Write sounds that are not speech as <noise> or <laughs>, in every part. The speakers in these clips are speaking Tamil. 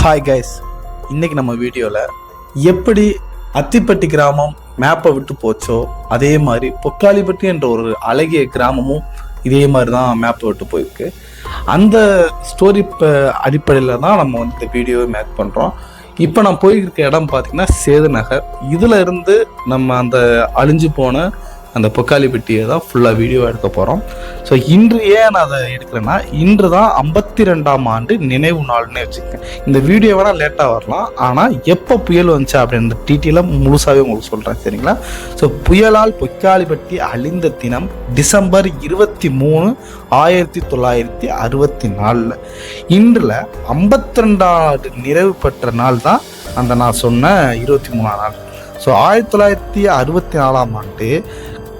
ஹாய் கைஸ் இன்னைக்கு நம்ம வீடியோவில் எப்படி அத்திப்பட்டி கிராமம் மேப்பை விட்டு போச்சோ அதே மாதிரி பொக்காளிப்பட்டி என்ற ஒரு அழகிய கிராமமும் இதே மாதிரி தான் மேப்பை விட்டு போயிருக்கு. அந்த ஸ்டோரி அடிப்படையில் தான் நம்ம வந்து இந்த வீடியோவை மேக் பண்ணுறோம் இப்போ நான் போயிருக்க இடம் பார்த்தீங்கன்னா சேது நகர் இதில் இருந்து நம்ம அந்த அழிஞ்சு போன அந்த பொக்காலிப்பட்டியை தான் ஃபுல்லாக வீடியோ எடுக்க போகிறோம் ஸோ இன்று ஏன் நான் அதை எடுக்கிறேன்னா இன்று தான் ஐம்பத்தி ரெண்டாம் ஆண்டு நினைவு நாள்னு வச்சுக்கேன் இந்த வீடியோ வேணால் லேட்டாக வரலாம். ஆனால் எப்போ புயல் வந்துச்சு அப்படின்ற டீட்டெயிலாக முழுசாகவே உங்களுக்கு சொல்கிறேன் சரிங்களா? ஸோ புயலால் பொக்காலிப்பட்டி அழிந்த தினம் டிசம்பர் இருபத்தி மூணு ஆயிரத்தி தொள்ளாயிரத்தி அறுபத்தி நாலில். இன்றில் ஐம்பத்தி ரெண்டாவது நிறைவு பெற்ற நாள் தான் அந்த நான் சொன்ன இருபத்தி மூணாம் நாள். ஸோ ஆயிரத்தி தொள்ளாயிரத்தி அறுபத்தி நாலாம் ஆண்டு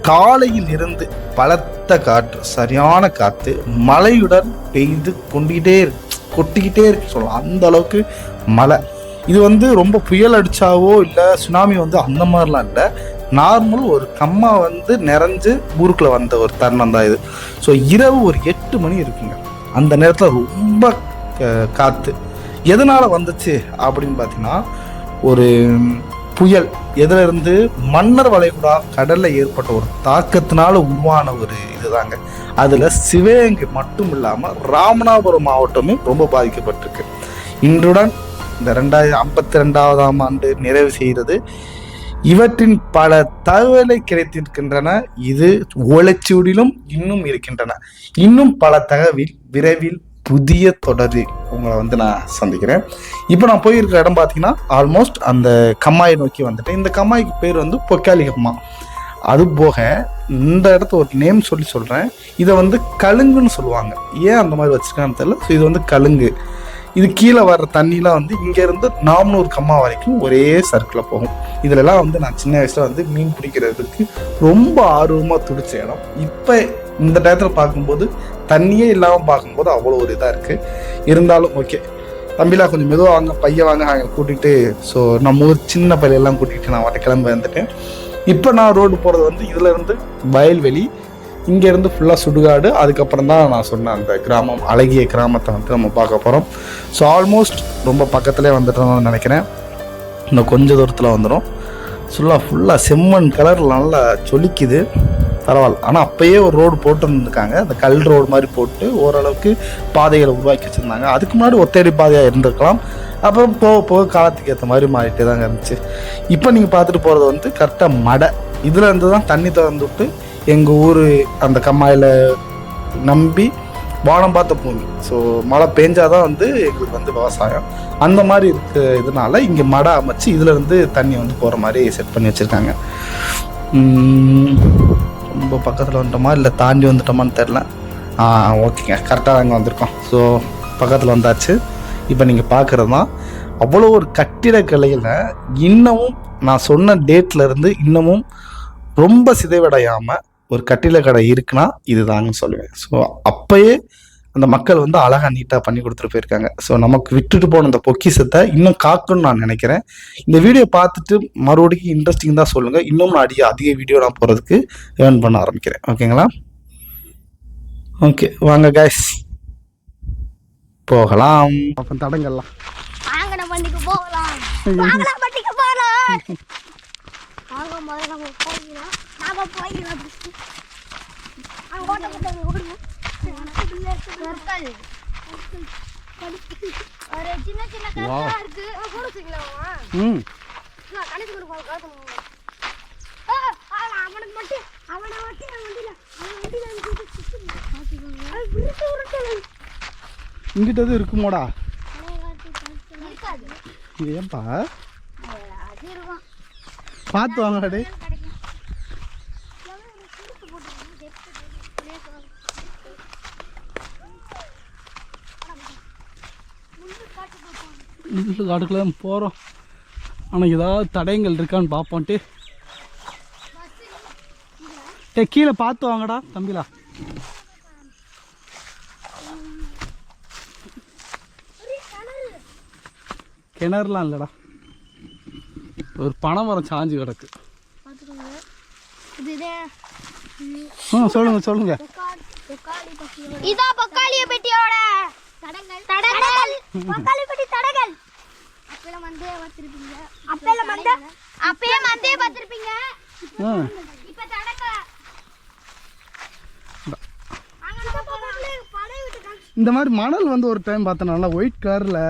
காலையில் இருந்து பலத்த காற்று சரியான காற்று மழையுடன் பெய்து கொண்டுகிட்டே இருக்கு கொட்டிக்கிட்டே இருக்கு சொல்லலாம். அந்த அளவுக்கு மழை. இது வந்து ரொம்ப புயல் அடிச்சாவோ இல்லை சுனாமி வந்து அந்த மாதிரிலாம் இல்லை. நார்மல் ஒரு கம்மா வந்து நிறைஞ்சு ஊருக்குள்ள வந்த ஒரு தருணம் தான் இது. ஸோ இரவு ஒரு எட்டு மணி இருக்குங்க. அந்த நேரத்தில் ரொம்ப க- காற்று எதனால் வந்துச்சு அப்படின்னு பார்த்தீங்கன்னா ஒரு புயல். எதுல இருந்து மன்னர் வளைகுடா கடல்ல ஏற்பட்ட ஒரு தாக்கத்தினால உருவான ஒரு இதுதாங்க. அதுல சிவகங்கை மட்டும் இல்லாம ராமநாதபுரம் மாவட்டமே ரொம்ப பாதிக்கப்பட்டிருக்கு. இன்றுடன் இந்த ரெண்டாயிரம் ஐம்பத்தி ரெண்டாவதாம் ஆண்டு நிறைவு செய்கிறது. இவற்றின் பல தகவலை கிடைத்திருக்கின்றன. இது ஓலைச்சுவடியிலும் இன்னும் இருக்கின்றன. இன்னும் பல தகவல் விரைவில் புதிய தொடரில் உங்களை வந்து நான் சந்திக்கிறேன். இப்போ நான் போயிருக்கிற இடம் பார்த்தீங்கன்னா ஆல்மோஸ்ட் அந்த கம்மாயை நோக்கி வந்துட்டேன். இந்த கம்மாய்க்கு பேர் வந்து பொக்காலி கம்மா அது போக இந்த இடத்த ஒரு நேம் சொல்லி சொல்கிறேன் இதை வந்து கழுங்குன்னு சொல்லுவாங்க. ஏன் அந்த மாதிரி வச்சுருக்கான்னு தெரியல. ஸோ இது வந்து கழுங்கு. இது கீழே வர்ற தண்ணிலாம் வந்து இங்கேருந்து நாமனூர் கம்மா வரைக்கும் ஒரே சர்க்கிளில் போகும். இதுலலாம் வந்து நான் சின்ன வயசில் வந்து மீன் பிடிக்கிறதுக்கு ரொம்ப ஆர்வமாக துடிச்ச இடம். இப்போ இந்த டயத்தில் பார்க்கும்போது தண்ணியே இல்லாமல் பார்க்கும்போது அவ்வளோ ஒரு இதாக இருக்குது இருந்தாலும் ஓகே தம்பிலா கொஞ்சம் மெதுவாக வாங்க பையன் வாங்க அங்கே கூட்டிகிட்டு ஸோ நம்ம ஊர் சின்ன பையலெல்லாம் கூட்டிகிட்டு நான் வட்ட கிளம்பி வந்துட்டேன். இப்போ நான் ரோடு போகிறது வந்து இதுலேருந்து வயல்வெளி இங்கேருந்து ஃபுல்லாக சுடுகாடு அதுக்கப்புறம் தான் நான் சொன்ன அந்த கிராமம் அழகிய கிராமத்தை வந்து நம்ம பார்க்க போகிறோம் ஸோ ஆல்மோஸ்ட் ரொம்ப பக்கத்துலேயே வந்துட்டோம்னு நினைக்கிறேன். இன்னும் கொஞ்ச தூரத்தில் வந்துடும் ஃபுல்லாக ஃபுல்லாக செம்மண் கலரில் நல்லா ஜொலிக்குது பரவாயில்ல. ஆனால் அப்போயே ஒரு ரோடு போட்டு இருந்திருக்காங்க அந்த கல் ரோடு மாதிரி போட்டு ஓரளவுக்கு பாதைகளை உருவாக்கி வச்சுருந்தாங்க. அதுக்கு முன்னாடி ஒத்தடி பாதையாக இருந்திருக்கலாம். அப்புறம் போக போக காலத்துக்கு ஏற்ற மாதிரி மாறிட்டே தாங்க இருந்துச்சு. இப்போ நீங்கள் பார்த்துட்டு போகிறது வந்து கரெக்டாக மடை. இதில் இருந்து தான் தண்ணி திறந்து விட்டு எங்கள் ஊர் அந்த கம்மாயில் நம்பி வானம் பார்த்த பூமி. ஸோ மழை பெஞ்சாதான் வந்து எங்களுக்கு வந்து விவசாயம். அந்த மாதிரி இருக்க இதனால இங்கே மடை அமைச்சு இதுலேருந்து தண்ணி வந்து போகிற மாதிரி செட் பண்ணி வச்சுருக்காங்க. ரொம்ப பக்கத்தில் வந்துட்டோமா? இல்லை தாண்டி வந்துட்டோமான்னு தெரில ஆ ஓகேங்க. கரெக்டாக அங்கே வந்திருக்கோம். ஸோ பக்கத்தில் வந்தாச்சு. இப்போ நீங்கள் பார்க்குறது தான் அவ்வளோ ஒரு கட்டிடக்கலையில் இன்னமும் நான் சொன்ன டேட்லேருந்து இன்னமும் ரொம்ப சிதைவடையாமல் ஒரு கட்டிடக்கடை இருக்குன்னா இதுதாங்கன்னு சொல்லுவேன். ஸோ அப்பயே அந்த மக்கள் வந்து அழகாக நீட்டாக பண்ணி கொடுத்துட்டு போயிருக்காங்க. ஸோ நமக்கு விட்டுட்டு போன அந்த பொக்கிஷத்தை இன்னும் காக்கணும்னு நான் நினைக்கிறேன். இந்த வீடியோ பார்த்துட்டு மறுபடியும் இன்ட்ரெஸ்டிங் தான் சொல்லுங்கள் இன்னும் நான் அதிக அதிக வீடியோ நான் போகிறதுக்கு ஏர்ன் பண்ண ஆரம்பிக்கிறேன். ஓகேங்களா ஓகே வாங்க கைஸ் போகலாம். அப்போ வண்டிக்கு போகலாம். போகலாம். <laughs> அவனுக்கு மட்டும் அவனை மட்டும் நான் வண்டியில அவன் வண்டியில இங்கிட்ட எதுவும் இருக்குமோடா. இருக்காது. இது ஏன்பா? பார்த்து வாங்கடா டேய் கிடைக்கும் காட்டுக்குள்ள போகிறோம் ஆனால் ஏதாவது தடயங்கள் இருக்கான்னு பார்ப்போன்ட்டு. டே கீழே பார்த்து வாங்கடா தம்பிலா. கிணறுலாம் இல்லைடா. ஒரு பனை மரம் சாஞ்சு கிடக்கு. ஆ சொல்லுங்க சொல்லுங்க. இதா பக்காளிய பெட்டியோட தடங்கள். தடங்கள். அப்பெல்லாம் பார்த்திருப்பீங்க மந்தே அப்பயே பார்த்திருப்பீங்க? இப்ப தடக்க. இந்த மாதிரி மணல் வந்து ஒரு டைம் பார்த்தேன். நல்லா ஒயிட் கலரில்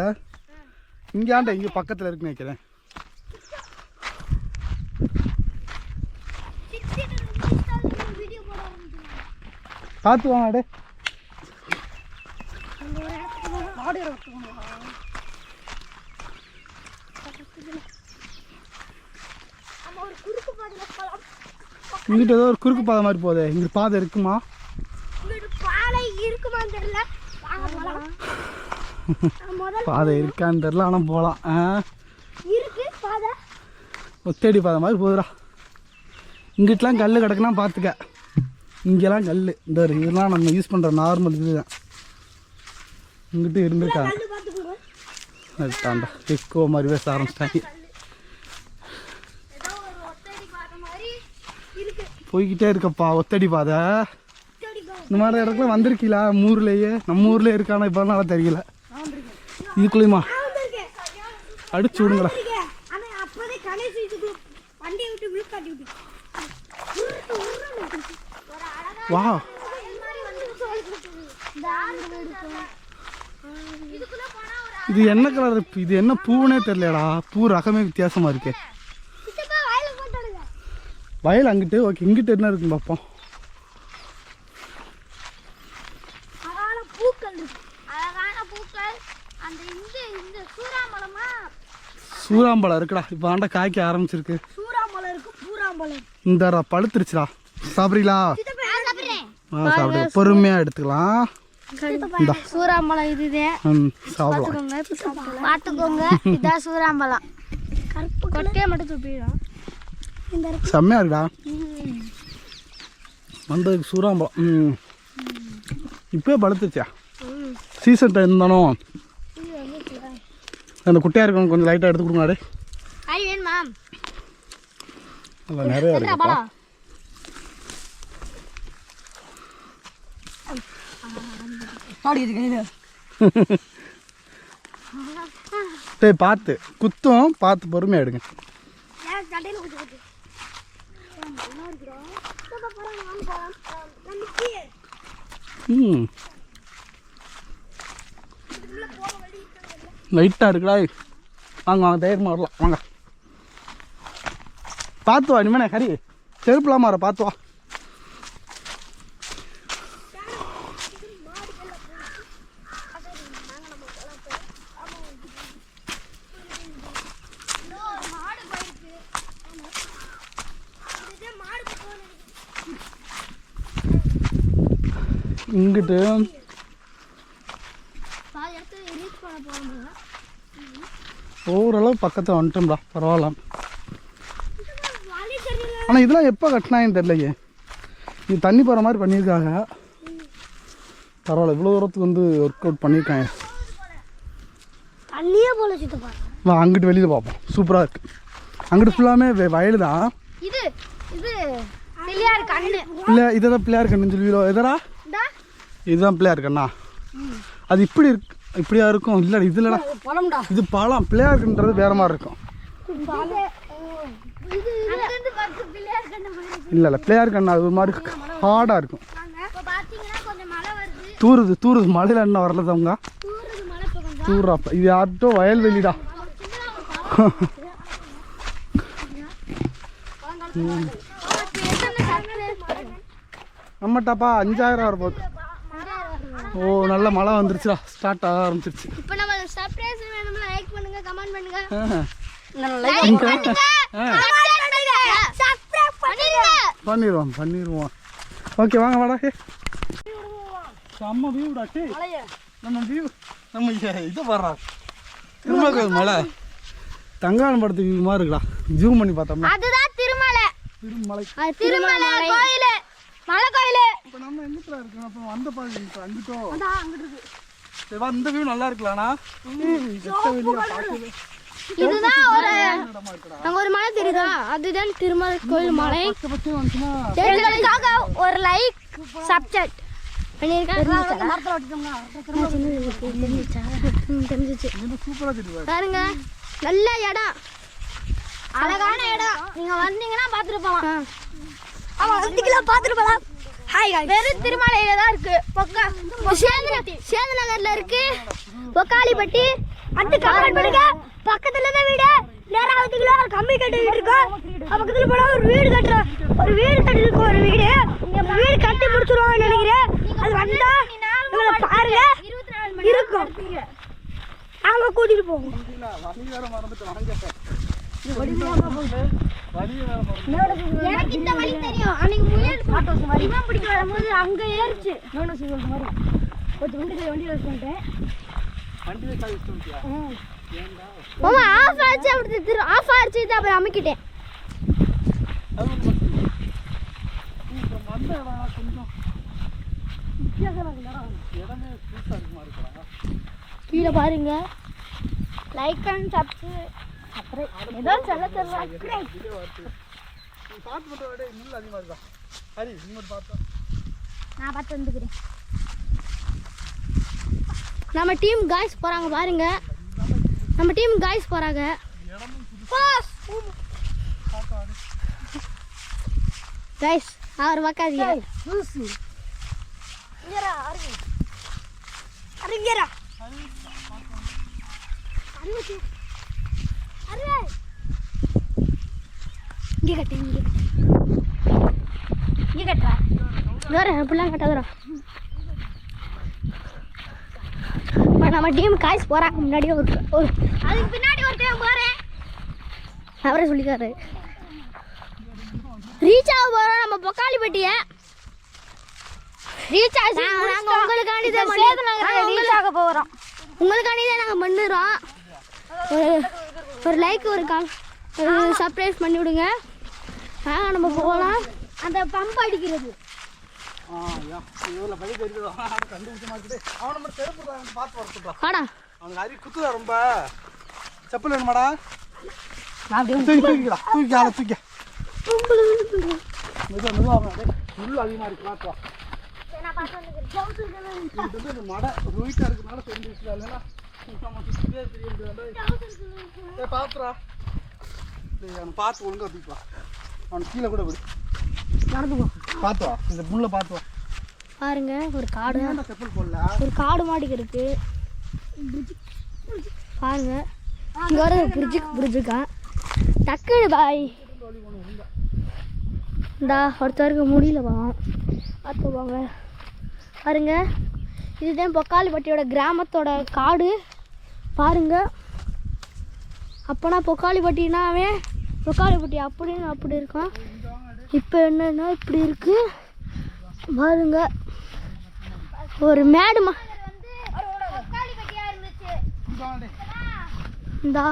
இங்கேயாண்ட இங்கே பக்கத்தில் இருக்குன்னு நினைக்கிறேன். வீடியோ போட ஆரம்பிச்சிருக்காங்க. பார்த்து வாங்க அடே மாடு இறக்கணும் நம்ம ஒரு குறுக்கு பாதையில போலாம் இங்கிட்ட ஏதோ ஒரு குறுக்கு பாதை மாதிரி போதே இங்கே பாதை இருக்குமா? இங்கிட்டு பாதை இருக்கான்னு தெரில ஆனால் போகலாம் ஒத்தடி பாதை மாதிரி போகுதுடா. இங்கிட்டலாம் கல் கிடக்குன்னா பார்த்துக்க இங்கெல்லாம் கல் இந்த இதெல்லாம் நம்ம யூஸ் பண்ணுற நார்மல் இதுதான். இங்கிட்டு இருந்திருக்காங்க. அதுதான்டா எக்கோ மாதிரி பேச ஆரம்பிச்சிட்டாங்க ஏதோ ஒரு ஒத்தடி பாதை மாதிரி இருக்கு போய்கிட்டே இருக்கப்பா ஒத்தடி பாதை இந்த மாதிரி இடத்துல வந்திருக்கீங்களா நம்ம ஊர்லேயே நம்ம ஊர்லேயே இருக்கானா இப்போ நல்லா தெரியல. இதுக்குள்ளேயுமா அடிச்சு அழகா வா. இது என்ன கலர் இது என்ன பூனே தெரியலடா. பூ ரகமே வித்தியாசமா இருக்கு. வயல் அங்கிட்டு ஓகே இங்கிட்டு என்ன இருக்குன்னு பார்ப்போம். சூறாம்பழமா இருக்குடா. இப்போ ஆண்ட காய்க்க ஆரம்பிச்சிருக்கு. சூறாம்பழம் இருக்கு பூராம்பழம் இந்த பழுத்துருச்சுடா. சாப்பிட்றீங்களா? ஆ சாப்பிடு. பொறுமையாக எடுத்துக்கலாம். சூறாம்பழம் சாப்பிடலாம். பார்த்துக்கோங்க இதான் சூறாம்பழம் <laughs> கருப்பு கொட்டையை மட்டும் துப்பிடும் செம்மையா இருக்குடா. வந்ததுக்கு சூறாம்பழம். ம். இப்போயே பழுத்துச்சா? சீசன் டைம் தானோ? அந்த குட்டியாக இருக்கணும் கொஞ்சம் லைட்டாக எடுத்து கொடுங்க நல்லா நிறையா இருக்குப்பா டேய் பார்த்து. குத்தும் பார்த்து பொறுமையாக எடுங்க. ம். லைட்டாக இருக்குடா. வாங்க வாங்க தைரியமாக வரலாம் வாங்க. பார்த்து வா இனிமே ஹரி செருப்புலாம் மாற பார்த்து வா மாடு போயிருக்கு இதே மாடு போகணும் போகிறோம் ஓரளவு பக்கத்தில் வந்துட்டோம்டா. பரவாயில்ல. ஆனால் இதெல்லாம் எப்போ கட்டினாங்கன்னு தெரியலையே. இது தண்ணி போகிற மாதிரி பண்ணியிருக்காங்க. பரவாயில்ல இவ்வளோ தூரத்துக்கு வந்து ஒர்க் அவுட் பண்ணியிருக்காங்க. தண்ணியே போல சித்தப்பா வா அங்கிட்டு வெளியில் பார்ப்போம் சூப்பராக இருக்குது அங்கிட்டு ஃபுல்லாமே வயல் தான் இது இது பிள்ளையார் கண்ணு. இல்லை இதை தான் பிள்ளையார் கண்ணுன்னு சொல்லுவீங்களோ? இந்தா இதுதான் பிள்ளையார் கண்ணா. அது இப்படி இருக்கு இப்படியா இருக்கும்? இல்லை இது இல்லைடா. இது பழம் பிள்ளையார் கண்ணுன்றது வேற மாதிரி இருக்கும். இல்லை இல்லை பிள்ளையார் கண்ணா அது ஒரு மாதிரி ஹார்டாக இருக்கும். தூருது தூருது. மழையில் என்ன வரல அவங்க? தூராப்பா இது யார்கிட்ட வயல்வெளிடா. நம்மட்டாப்பா அஞ்சாயிரம் வர போகுது ஓ நல்ல மழை வந்துருச்சுடா. ஸ்டார்ட் ஆக ஆரம்பிச்சிருச்சு. இப்போ நம்ம சர்ப்ரைஸ் வேணும்னா லைக் பண்ணுங்க கமெண்ட் பண்ணுங்க. ஆ, லைக் பண்ணுங்க. சப்ஸ்கிரைப் பண்ணுங்க. பண்ணிடுவோம் பண்ணிடுவோம். ஓகே வாங்க வாடா. செம்ம வியூடா டே நம்ம வியூ நம்ம இதை வர்றா திருமலை மலை. தங்கான படத்து வியூ மாதிரி இருக்குடா. ஜூம் பண்ணி பார்த்தோம்னா. அதுதான் திருமலை. திருமலை. அது திருமலை கோயில். மலை கோயில் இப்போ நம்ம எங்கத்துல இருக்கோம்? அப்போ வந்த பாருங்க இப்போ அங்கிட்டோ அதான் அங்கிட்டு இருக்கு. சரி, வா, இந்த வியூ நல்லா இருக்கலாம்ண்ணா இதுதான் ஒரு அங்க ஒரு மலை தெரியுதா? அதுதான் திருமலை கோயில் மலை. எங்களுக்காக ஒரு லைக் சப்ஜெக்ட் பாருங்க. நல்ல இடம். அழகான இடம். நீங்க வந்தீங்கன்னா பார்த்துட்டு போலாம். ஆமா வந்தீங்களா பார்த்துட்டு போலாம் ஹாய் வெறும் திருமலையில தான் இருக்கு. பொக்கா சேது சேது நகர்ல இருக்கு. பொக்காளிப்பட்டி அடுத்து கமெண்ட் பண்ணுங்க பக்கத்துல தான் வீடு. நேரா வந்தீங்களா ஒரு கம்பி கட்டு வீடு இருக்கும். பக்கத்துல போனா ஒரு வீடு கட்டுறோம் ஒரு வீடு கட்டி இருக்கும் ஒரு வீடு. அந்த வீடு கட்டி முடிச்சிருவாங்கன்னு நினைக்கிறேன். அது வந்தா உங்களை பாருங்க. இருக்கும். அங்க கூட்டிட்டு போவோம். எனக்கு இந்த வழி தெரியும். அன்னைக்கு முயல் இவன் பிடிக்க வரும்போது அங்க ஏறிச்சு. நோனோ சிவல் மாதிரி கொஞ்சம் வண்டி வண்டி வச்சு பண்ணிட்டேன் வண்டி வச்சா இஷ்டம் மாமா ஆஃப் ஆச்சு அப்படி திரு ஆஃப் ஆச்சு இது அப்புறம் அமைக்கிட்டேன். கீழே பாருங்க. லைக் அண்ட் சப்ஸ்கிரைப் ஏதோ சொல்ல தெரியல மட்டும் விட அதிகமாக இருக்கா ஹரி நான் பார்த்து வந்துக்கிறேன் நம்ம டீம் காய்ஸ் போறாங்க பாருங்க நம்ம டீம் காய்ஸ் போறாங்க காய்ஸ் அவர் பார்க்காதீங்க அறிஞரா இங்கே கட்டு இங்கே இங்கே கட்டுறா. வேற இப்படிலாம் கட்டாதரா நம்ம டீம் காய்ஸ் போறாங்க. முன்னாடியே ஒரு ஒரு- அதுக்கு பின்னாடி ஒருத்தன் போறேன் அவரே சொல்லிக்காரு ரீச் ஆக போறோம் நம்ம பொக்காளிப்பட்டிய ரீச் ஆச்சு நாங்க உங்களுக்காண்டி தான் ரீச் ஆக போறோம். உங்களுக்காண்டி தான் நாங்க பண்ணுறோம் ஒரு லைக் ஒரு கால் சர்ப்ரைஸ் பண்ணி விடுங்க. வாங்க நம்ம போகலாம் அந்த பம்ப் அடிக்கிறது. ஆ <laughs> அவனை வாடா. அவனுக்கு அரி குத்துதா ரொம்ப? செப்பல் வேணுமாடா? தூக்கி தூக்கிடா தூக்கி ஆளை தூக்கி. மெதுவா மெதுவா அப்படியே முள் அதிகமாக இருக்கு பார்த்து வா இது வந்து இந்த மடை ரோயிட்டா இருக்கனால தெரிஞ்சு இல்லைன்னா. ஏ அவனை பார்த்து அவன் கீழே கூட விடு. நடந்து போ. பார்த்து வா. இந்த பாருங்க ஒரு காடு. ஏன்டா செப்பல் போடல? ஒரு காடு மாட்டுக்கு இருக்கு. பாருங்க. இங்க வர புரிஜுக்கு புரிஜுக்கா டக்குனு பாய். இந்தா ஒருத்தருக்கு முடியல பாவம். பார்த்து போங்க. பாருங்க. இதுதான் பொக்காளிப்பட்டியோட கிராமத்தோட காடு. பாருங்க. அப்போனா பொக்காளிப்பட்டினாவே பொக்காளிப்பட்டி அப்படின்னு அப்படி இருக்கும் இப்போ என்னன்னா இப்படி இருக்கு. பாருங்க. ஒரு மேடுமா இந்தா.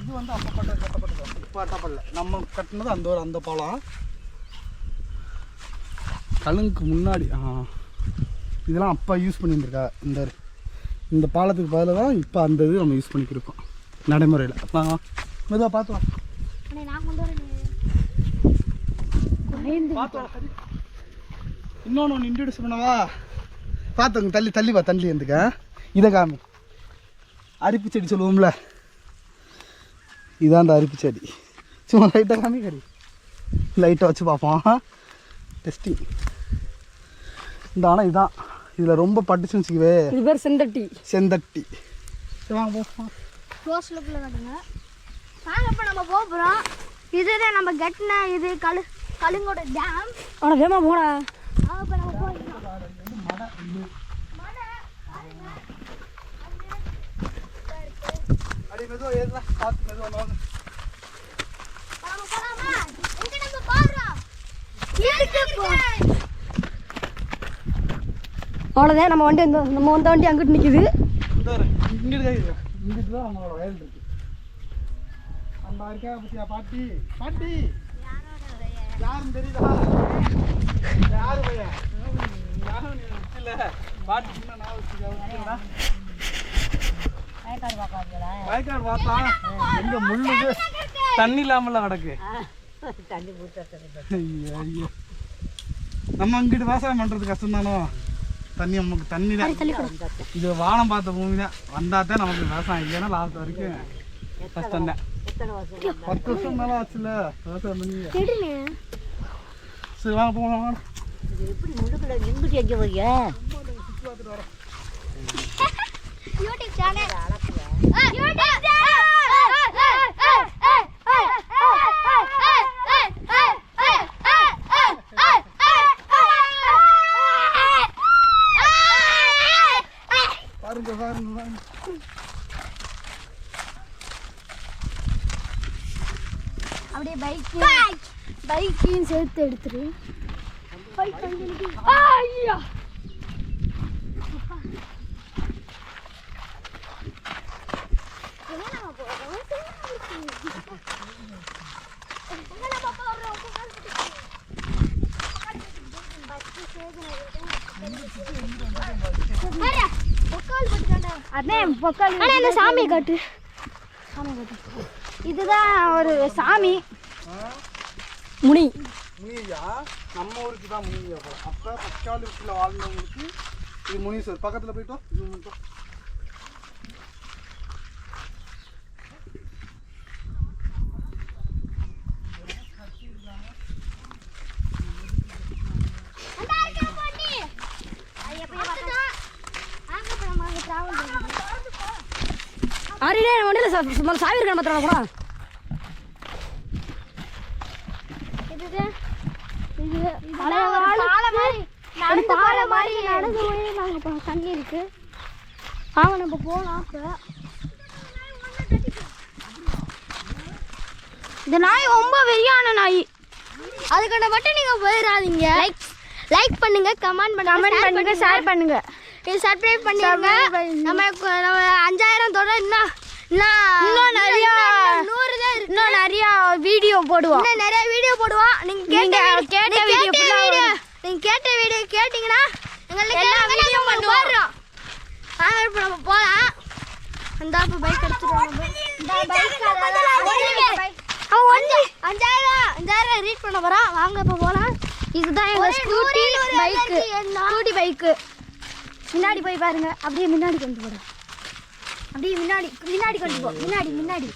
இது வந்து அப்போ கட்ட கட்டப்பட்டது. இப்போ கட்டப்படல. நம்ம கட்டினது அந்த ஒரு அந்த பாலம். கழுங்குக்கு முன்னாடி. ஆ. இதெல்லாம் அப்பா யூஸ் பண்ணியிருந்திருக்கா. இந்த இந்த பாலத்துக்கு பதிலாக தான் இப்போ அந்த இது நம்ம யூஸ் பண்ணிக்கிருக்கோம். நடைமுறையில். ஆ மெதுவாக பார்த்து வா. நான் கொண்டு வரேன். பார்த்து வா சரி இன்னொன்று ஒன்று இன்ட்ரடியூஸ் பண்ணவா பார்த்துங்க தள்ளி தள்ளி வா தள்ளி வந்துக்க இதை காமி. அரிப்பு செடி சொல்லுவோம்ல. இதான்டா அரிப்பு செடி. சும்மா லைட்டாக காமி கறி லைட்டாக வச்சு பார்ப்போம். டெஸ்டிங் இந்த ஆனால் இதுதான் இதில் ரொம்ப பட்டுச்சுன்னு வச்சுக்கவே. இது பேர் செந்தட்டி. செந்தட்டி. வாங்க போ வாங்க. க்ளோஸ் லுக்கில் காட்டுங்க. வாங்க இப்போ நம்ம போக போகிறோம் இதுதான் நம்ம கட்டின இது கழு கழுங்கோட டேம் அவனை வேமா போடா. இப்போ நம்ம போகிறோம் ஏறலாம் பார்த்து மெதுவாக வாங்க நம்ம போகலாமா எங்கே நம்ம போகிறோம் இதுக்கு போ அவ்வளோதான் நம்ம வண்டி வந்து நம்ம வந்த வண்டி அங்கிட்டு நிற்கிது இந்த பாட்டி பாட்டி. யாருன்னு தெரியுதா? யாரு பையன்? யாரும் இல்ல பாட்டி சின்ன நான் வச்சுக்கா வயக்காடு பார்த்தா எங்க முள்ளுக்கு தண்ணி இல்லாமல கிடக்கு. நம்ம அங்கிட்டு விவசாயம் பண்றது கஷ்டம் தானோ தண்ணி நமக்கு தண்ணி தான். இது வானம் பார்த்த பூமி தான். வந்தால் தான் நமக்கு விவசாயம் இல்லைன்னா லாஸ்ட் வரைக்கும் கஷ்டம் தான். பத்து வருஷம் மேலே ஆச்சுல்ல விவசாயம் பண்ணி. சரி வாங்க போகலாம் வாங்க. <laughs> யூடியூப் சேனல் யூடியூப் பாருங்க பாருங்க அப்படியே பைக் பைக்கையும் சேர்த்து எடுத்துரு. ஐயா. அண்ணே பொக்கால் இந்த சாமியை காட்டு. சாமி காட்டு. இதுதான் ஒரு சாமி. முனி. முனியா? நம்ம ஊருக்கு தான் முனியா அப்போ. பக்காலூருக்குள்ள வாழ்ந்தவங்களுக்கு இது முனீஸ்வர் பக்கத்தில் போயிட்டோம் இது மட்டும் ஆறிடே வண்டியில் சாவி இருக்கான பார்த்துடா கூட. பாலை மாதிரி. நடந்து போய் நாங்கள் தண்ணி இருக்கு. வாங்க நம்ம போகலாம் இந்த நாய் ரொம்ப வெறியான நாய். அதுக்கான மட்டும் நீங்க போயிடாதீங்க. லைக் லைக் பண்ணுங்க கமெண்ட் பண்ணுங்க கமெண்ட் பண்ணுங்க ஷேர் பண்ணுங்க. இது சப்ஸ்கிரைப் பண்ணிருங்க நம்ம நம்ம அஞ்சாயிரம் தொட இன்னும் இன்னும் நிறைய நூறு இன்னும் நிறைய வீடியோ போடுவோம். இன்னும் நிறைய வீடியோ போடுவோம். நீங்க கேட்ட கேட்ட வீடியோ நீங்க கேட்ட வீடியோ கேட்டிங்கன்னா எங்களுக்கு எல்லா வீடியோ பண்ணுவோம். வாங்க இப்போ நம்ம போகலாம் அந்த அப்ப பைக் எடுத்துருவோம் அஞ்சாயிரம் அஞ்சாயிரம் ரீட் பண்ண போறோம் வாங்க இப்போ போகலாம் இதுதான் எங்க ஸ்கூட்டி பைக்கு ஸ்கூட்டி பைக்கு முன்னாடி போய் பாருங்க. அப்படியே முன்னாடி கொண்டு போடும் அப்படியே முன்னாடி முன்னாடி கொண்டு போ. முன்னாடி முன்னாடி.